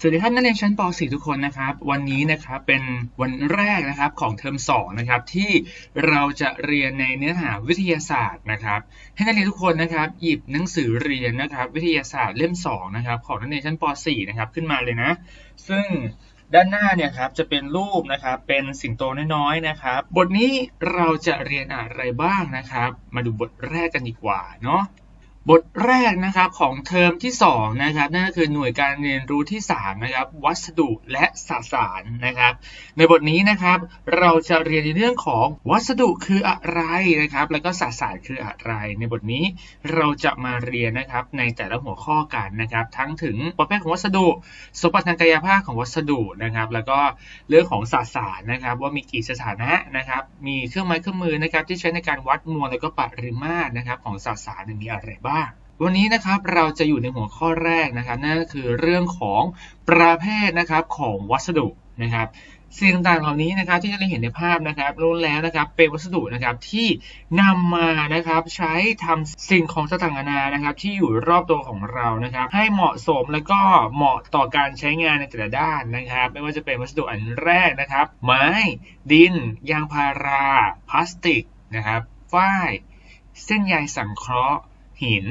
สวัสดีครับนักเรียนชั้นป .4 ทุกคนนะครับ วันนี้นะครับเป็นวันแรกนะครับของเทอม2นะครับที่เราจะเรียนในเนื้อหาวิทยาศาสตร์นะครับให้นักเรียนทุกคนนะครับหยิบหนังสือเรียนนะครับวิทยาศาสตร์เล่ม2นะครับของนักเรียนชั้นป .4 นะครับขึ้นมาเลยนะ ซึ่งด้านหน้าเนี่ยครับจะเป็นรูปนะครับเป็นสิงโตน้อยๆนะครับ บทนี้เราจะเรียนอะไรบ้างนะครับ มาดูบทแรกกันดีกว่าเนาะ บทแรกนะครับของเทอมที่2นะครับนั่นก็คือหน่วยการเรียนรู้ที่3นะครับวัสดุและสสารนะครับ ในบทนี้นะครับเราจะเรียนในเรื่องของวัสดุคืออะไรนะครับ แล้วก็สสารคืออะไร ในบทนี้เราจะมาเรียนนะครับในแต่ละหัวข้อกันนะครับ ทั้งถึงประเภทของวัสดุสมบัติทางกายภาพของวัสดุนะครับ แล้วก็เรื่องของสสารนะครับ ว่ามีกี่สถานะนะครับ มีเครื่องไม้เครื่องมือนะครับที่ใช้ในการวัดมวลแล้วก็ปริมาตรนะครับของสสารมีอะไรบ้างวันนี้นะครับเราจะอยู่ในหัวข้อแรกนะครับนั่นก็คือเรื่องของประเภทนะครับของวัสดุนะครับสิ่งต่างๆเหล่านี้นะครับที่เราเห็นในภาพนะครับล้วนแล้วนะครับเป็นวัสดุนะครับที่นำมานะครับใช้ทำสิ่งของต่างๆนานานะครับ ที่อยู่รอบตัวของเรานะครับ ให้เหมาะสมแล้วก็เหมาะต่อการใช้งานในแต่ละด้านนะครับ ไม่ว่าจะเป็นวัสดุอันแรกนะครับ ไม้ ดิน ยางพารา พลาสติกนะครับฝ้าย เส้นใยสังเคราะห์ หิน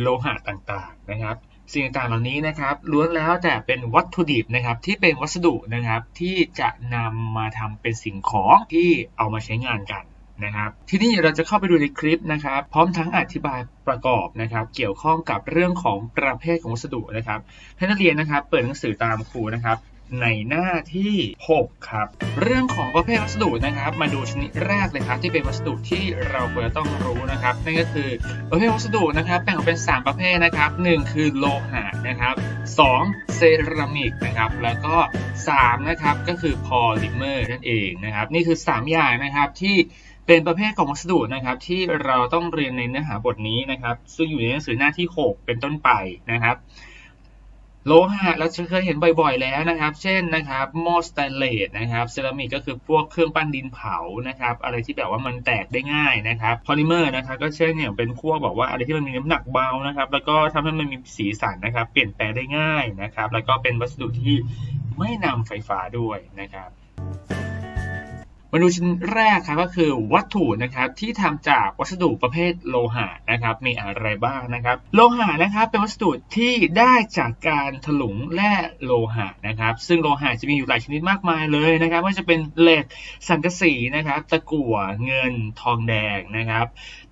โลหะต่างๆนะครับ สิ่งต่างๆเหล่านี้นะครับล้วนแล้วแต่เป็นวัตถุดิบนะครับที่เป็นวัสดุนะครับที่จะนำมาทำเป็นสิ่งของที่เอามาใช้งานกันนะครับทีนี้เราจะเข้าไปดูในคลิปนะครับ พร้อมทั้งอธิบายประกอบนะครับ เกี่ยวข้องกับเรื่องของประเภทของวัสดุนะครับให้นักเรียนนะครับ เปิดหนังสือตามครูนะครับ ในหน้าที่ 6 ครับ เรื่องของประเภทวัสดุนะครับ มาดูชนิดแรกเลยครับที่เป็นวัสดุที่เราควรจะต้องรู้นะครับนั่นก็คือประเภทวัสดุนะครับแบ่งออกเป็น 3 ประเภทนะครับ 1 คือโลหะนะครับ2เซรามิกนะครับแล้วก็ 3 นะครับก็คือพอลิเมอร์นั่นเองนะครับนี่คือ 3 อย่างนะครับที่เป็นประเภทของวัสดุนะครับที่เราต้องเรียนในเนื้อหาบทนี้นะครับ ซึ่งอยู่ในหนังสือหน้าที่ 6 เป็นต้นไปนะครับ โลหะเราเคยเห็นบ่อยๆแล้วนะครับ เช่นนะครับหม้อสแตนเลสนะครับเซรามิกก็คือพวกเครื่องปั้นดินเผานะครับ อะไรที่แบบว่ามันแตกได้ง่ายนะครับพอลิเมอร์นะครับก็เช่นอย่างเป็นพวกบอกว่าอะไรที่มันมีน้ำหนักเบานะครับ แล้วก็ทำให้มันมีสีสันนะครับ เปลี่ยนแปลงได้ง่ายนะครับ แล้วก็เป็นวัสดุที่ไม่นำไฟฟ้าด้วยนะครับ มาดูชิ้นแรกครับก็คือวัตถุนะครับที่ทำจากวัสดุประเภทโลหะนะครับมีอะไรบ้างนะครับ โลหะนะครับเป็นวัสดุที่ได้จากการถลุงแร่โลหะนะครับ ซึ่งโลหะจะมีอยู่หลายชนิดมากมายเลยนะครับไม่ว่าจะเป็นเหล็กสังกะสีนะครับ ตะกั่วเงินทองแดงนะครับ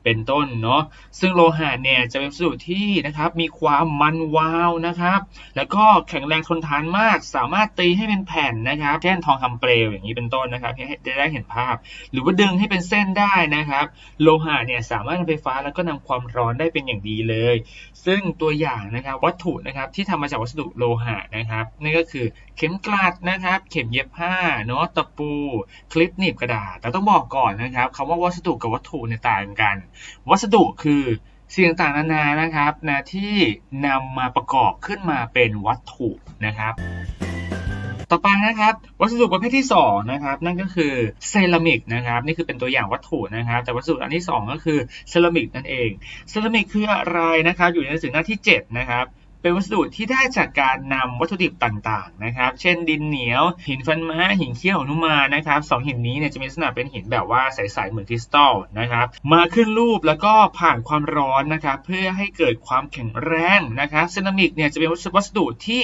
เป็นต้นเนาะซึ่งโลหะเนี่ยจะเป็นวัสดุที่นะครับมีความมันวาวนะครับ แล้วก็แข็งแรงทนทานมาก สามารถตีให้เป็นแผ่นนะครับ เช่นทองคำเปลวอย่างนี้เป็นต้นนะครับให้ได้ได้เห็นภาพ หรือว่าดึงให้เป็นเส้นได้นะครับ โลหะเนี่ยสามารถนำไฟฟ้าแล้วก็นำความร้อนได้เป็นอย่างดีเลย ซึ่งตัวอย่างนะครับวัตถุนะครับที่ทำมาจากวัสดุโลหะนะครับนั่นก็คือเข็มกลัดนะครับ เข็มเย็บผ้าเนาะตะปู คลิปหนีบกระดาษแต่ต้องบอกก่อนนะครับคำว่าวัสดุกับวัตถุเนี่ยต่างกันวัสดุคือสิ่งต่างๆนานานะครับนะที่นำมาประกอบขึ้นมาเป็นวัตถุนะครับ ต่อไปนะครับ วัสดุประเภทที่2นะครับนั่นก็คือเซรามิกนะครับนี่คือเป็นตัวอย่างวัตถุนะครับ แต่วัสดุอันที่ 2 ก็คือเซรามิกนั่นเองเซรามิกคืออะไรนะครับอยู่ในหนังสือหน้าที่7นะครับ เป็นวัสดุที่ได้จากการนำวัตถุดิบต่างๆนะครับ เช่นดินเหนียว หินฟันม้าหินเขี้ยวหนุมานนะครับสองหินนี้เนี่ยจะมีลักษณะเป็นหินแบบว่าใสๆเหมือนคริสตัลนะครับ มาขึ้นรูปแล้วก็ผ่านความร้อนนะครับเพื่อให้เกิดความแข็งแรงนะครับเซรามิกเนี่ยจะเป็นวัสดุที่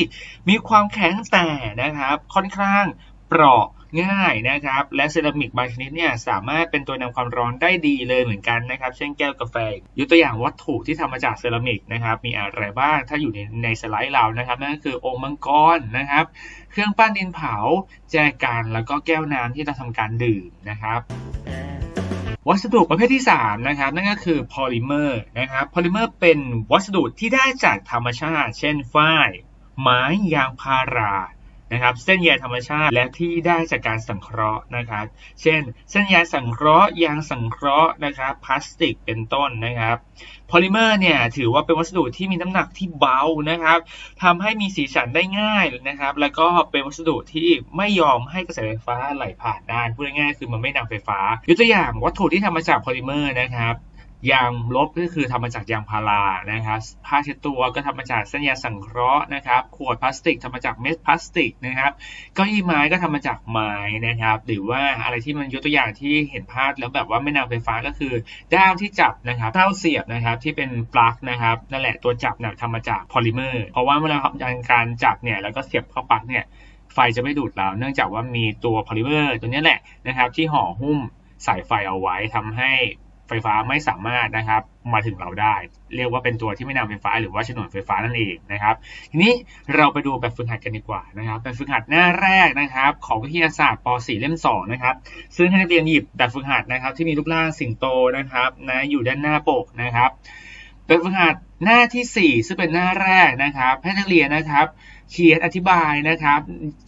มีความแข็งแต่นะครับ ค่อนข้างเปราะ ง่ายนะครับ และเซรามิกบางชนิดเนี่ยสามารถเป็นตัวนำความร้อนได้ดีเลยเหมือนกันนะครับ เช่นแก้วกาแฟ ยกตัวอย่างวัตถุที่ทำมาจากเซรามิกนะครับ มีอะไรบ้างถ้าอยู่ในในสไลด์เรานะครับนั่นก็คือองค์มังกรนะครับ เครื่องปั้นดินเผา แจกันแล้วก็แก้วน้ำที่เราทำการดื่มนะครับวัสดุประเภทที่3นะครับนั่นก็คือพอลิเมอร์นะครับพอลิเมอร์เป็นวัสดุที่ได้จากธรรมชาติ เช่นฝ้าย ไม้ยางพารา นะครับเส้นใยธรรมชาติและที่ได้จากการสังเคราะห์นะครับ เช่น เส้นใยสังเคราะห์ยางสังเคราะห์นะครับพลาสติกเป็นต้นนะครับโพลิเมอร์เนี่ยถือว่าเป็นวัสดุที่มีน้ำหนักที่เบานะครับทำให้มีสีสันได้ง่ายนะครับ แล้วก็เป็นวัสดุที่ไม่ยอมให้กระแสไฟฟ้าไหลผ่านได้พูดง่ายๆคือมันไม่นำไฟฟ้ายกตัวอย่างวัตถุที่ทำมาจากโพลิเมอร์นะครับ ยางลบก็คือทำมาจากยางพารานะครับผ้าเช็ดตัวก็ทำมาจากเส้นใยสังเคราะห์นะครับ ขวดพลาสติกทำมาจากเม็ดพลาสติกนะครับก้อี้ไม้ก็ทำมาจากไม้นะครับ หรือว่าอะไรที่มันยกตัวอย่างที่เห็นภาพแล้วแบบว่าไม่นำไฟฟ้าก็คือด้ามที่จับนะครับเท้าเสียบนะครับที่เป็นปลั๊กนะครับนั่นแหละตัวจับเนี่ยทำมาจากพอลิเมอร์ เพราะว่าเวลาทำการจับเนี่ยแล้วก็เสียบเข้าปลั๊กเนี่ยไฟจะไม่ดูดเราเนื่องจากว่ามีตัวพอลิเมอร์ตัวนี้แหละนะครับที่ห่อหุ้มสายไฟเอาไว้ทำให้ ไฟฟ้าไม่สามารถนะครับมาถึงเราได้ เรียกว่าเป็นตัวที่ไม่นำไฟฟ้าหรือว่าฉนวนไฟฟ้านั่นเองนะครับ ทีนี้เราไปดูแบบฝึกหัดกันดีกว่านะครับแบบฝึกหัดหน้าแรกนะครับ ของวิทยาศาสตร์ป .4 เล่ม2นะครับซึ่งให้นักเรียนหยิบแบบฝึกหัดนะครับ ที่มีรูปร่างสิงโตนะครับนะอยู่ด้านหน้าปกนะครับ แบบฝึกหัดหน้าที่ 4 ซึ่งเป็นหน้าแรกนะครับให้นักเรียนนะครับ เขียนอธิบายนะครับ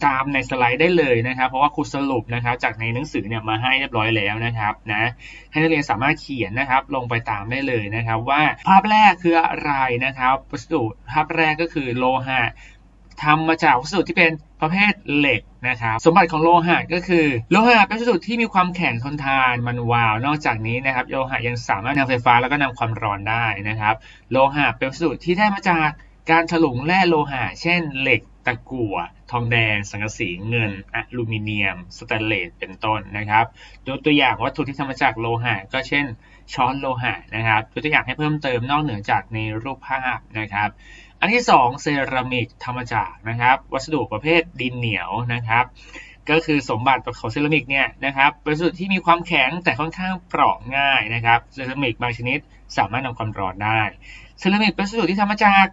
ตามในสไลด์ได้เลยนะครับ เพราะว่าครูสรุปนะครับ จากในหนังสือเนี่ยมาให้เรียบร้อยแล้วนะครับนะให้นักเรียนสามารถเขียนนะครับ ลงไปตามได้เลยนะครับ ว่าภาพแรกคืออะไรนะครับวัสดุภาพแรกก็คือโลหะ ทำมาจากวัสดุที่เป็นประเภทเหล็กนะครับ สมบัติของโลหะก็คือโลหะเป็นวัสดุที่มีความแข็งทนทานมันวาว นอกจากนี้นะครับโลหะยังสามารถนำไฟฟ้าแล้วก็นำความร้อนได้นะครับ โลหะเป็นวัสดุที่ได้มาจากการถลุงแร่โลหะ เช่น เหล็กตะกั่ว ทองแดง สังกะสีเงิน อลูมิเนียม สแตนเลส เป็นต้นนะครับยกตัวอย่างวัตถุที่ทำมาจากโลหะ ก็เช่นช้อนโลหะนะครับยกตัวอย่างให้เพิ่มเติมนอกเหนือจากในรูปภาพนะครับ อันที่2เซรามิกธรรมจากนะครับ วัสดุประเภทดินเหนียวนะครับ ก็คือสมบัติของเซรามิกเนี่ยนะครับเป็นวัสดุที่มีความแข็งแต่ค่อนข้างเปราะง่ายนะครับเซรามิกบางชนิดสามารถนำความร้อนได้เซรามิกเป็นวัสดุที่ทำมาจาก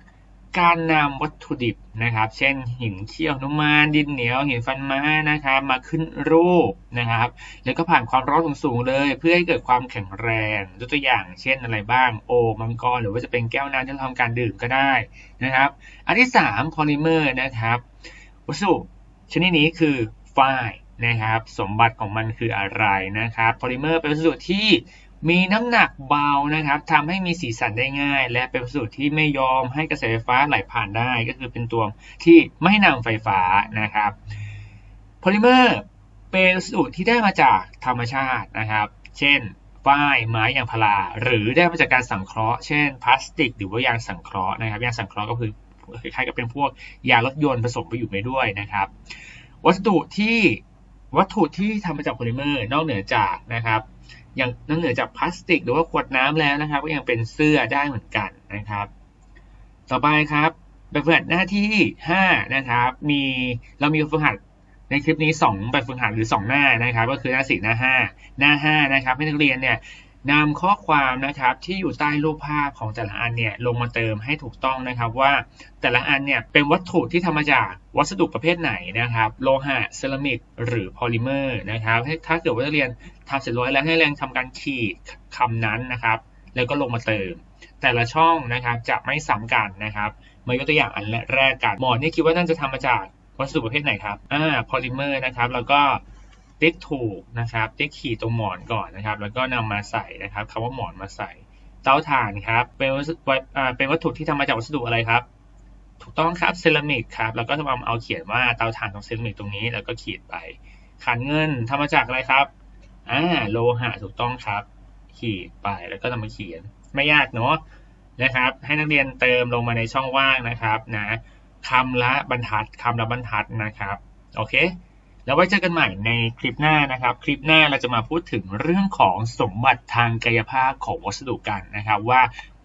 การนำวัตถุดิบนะครับ เช่นหินเขี้ยวนุมานดินเหนียวหินฟันม้านะครับ มาขึ้นรูปนะครับ แล้วก็ผ่านความร้อนสูงๆเลย เพื่อให้เกิดความแข็งแรงยกตัวอย่างเช่นอะไรบ้างโอมังกรหรือว่าจะเป็นแก้วน้ำที่เราทำการดื่มก็ได้นะครับ อันที่3พอลิเมอร์นะครับ วัสดุชนิดนี้คือฝ้ายนะครับ สมบัติของมันคืออะไรนะครับ พอลิเมอร์เป็นวัสดุที่ มีน้ำหนักเบานะครับทำให้มีสีสันได้ง่าย และเป็นวัสดุที่ไม่ยอมให้กระแสไฟฟ้าไหลผ่านได้ ก็คือเป็นตัวที่ไม่นำไฟฟ้านะครับพอลิเมอร์เป็นวัสดุที่ได้มาจากธรรมชาตินะครับ เช่นฝ้ายไม้ยางพาราหรือได้มาจากการสังเคราะห์เช่นพลาสติก หรือว่ายางสังเคราะห์นะครับยางสังเคราะห์ก็คือคล้ายๆกับเป็นพวกยางรถยนต์ผสมไปอยู่ไปด้วยนะครับ วัสดุที่วัตถุที่ทำมาจากโพลิเมอร์นอกเหนือจากนะครับ อย่างนอกเหนือจากพลาสติก หรือว่าขวดน้ำแล้วนะครับ ก็ยังเป็นเสื้อได้เหมือนกันนะครับ ต่อไปครับแบบฝึกหัดหน้าที่5นะครับมีเรามีแบฝึกหัดในคลิปนี้ 2 แบบฝึกหัดหรือ 2 หน้านะครับ ก็คือหน้า 4 หน้า 5 หน้า 5 นะครับให้นักเรียนเนี่ย นำข้อความนะครับที่อยู่ใต้รูปภาพของแต่ละอันเนี่ยลงมาเติมให้ถูกต้องนะครับว่า แต่ละอันเนี่ยเป็นวัตถุที่ทำมาจากวัสดุประเภทไหนนะครับโลหะเซรามิกหรือพอลิเมอร์นะครับถ้าเกิดว่านักเรียนทำเสร็จร้อยแล้วให้นักเรียนทำการขีดคำนั้นนะครับ แล้วก็ลงมาเติม แต่ละช่องนะครับจะไม่ซ้ำกันนะครับมายกตัวอย่างอันแรกกันหมอนนี่คิดว่าน่าจะทำมาจากวัสดุประเภทไหนครับอ่าพอลิเมอร์นะครับแล้วก็ ติ๊กถูกนะครับติ๊กขีดตรงหมอนก่อนนะครับ แล้วก็นำมาใส่นะครับคำว่าหมอนมาใส่ เตาถ่านครับ เป็นวัสดุอ่าเป็นวัตถุที่ทำมาจากวัสดุอะไรครับ ถูกต้องครับเซรามิกครับ แล้วก็จะมาเอาเขียนว่าเตาถ่านของเซรามิกตรงนี้ แล้วก็ขีดไปขันเงินทำมาจากอะไรครับอ่าโลหะถูกต้องครับ ขีดไปแล้วก็นำมาเขียน ไม่ยากเนาะนะครับ ให้นักเรียนเติมลงมาในช่องว่างนะครับนะคำละบรรทัดคำละบรรทัดนะครับ โอเค แล้วไว้เจอกันใหม่ในคลิปหน้านะครับ คลิปหน้าเราจะมาพูดถึงเรื่องของสมบัติทางกายภาพของวัสดุกันนะครับ ว่า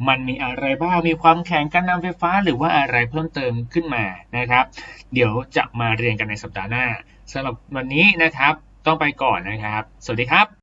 มันมีอะไรบ้าง มีความแข็งการนำไฟฟ้า หรือว่าอะไรเพิ่มเติมขึ้นมานะครับ เดี๋ยวจะมาเรียนกันในสัปดาห์หน้าสำหรับวันนี้นะครับ ต้องไปก่อนนะครับ สวัสดีครับ